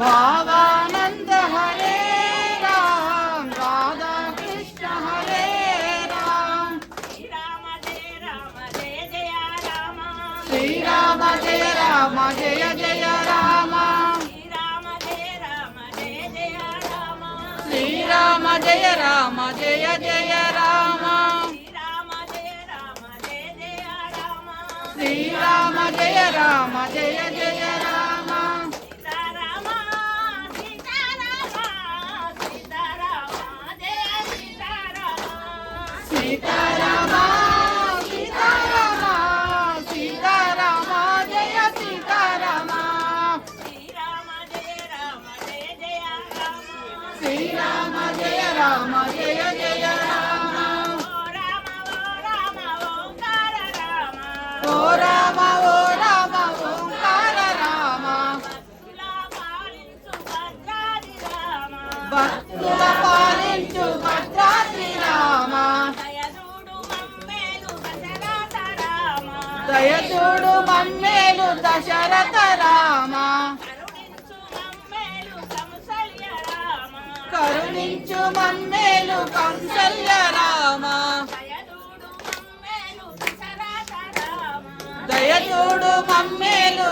భావానంద హరే రామ్ రాధా కృష్ణ హరే రామ్ శ్రీరామ జయ రామ జయ జయ రామ శ్రీరామ జయ రామ జయ జయ రామ శ్రీరామ జయ రామ జయ జయ రామ శ్రీరామ జయ రామ జయ జయ రామ శ్రీరామ జయ రామ జయ జయ రామ శ్రీరామ జయ రామ జయ శ్రీరామ జయ రామ జయ జయ రామ. ఓ రామ ఓ రామ ఓంకార రామ. భక్తుల పాలించు భద్రాద్రి రామ. దయచూడు మమ్మేలు కరుణించు మమ్మేలు కౌసల్య రామ. దయచూడు మమ్మేలు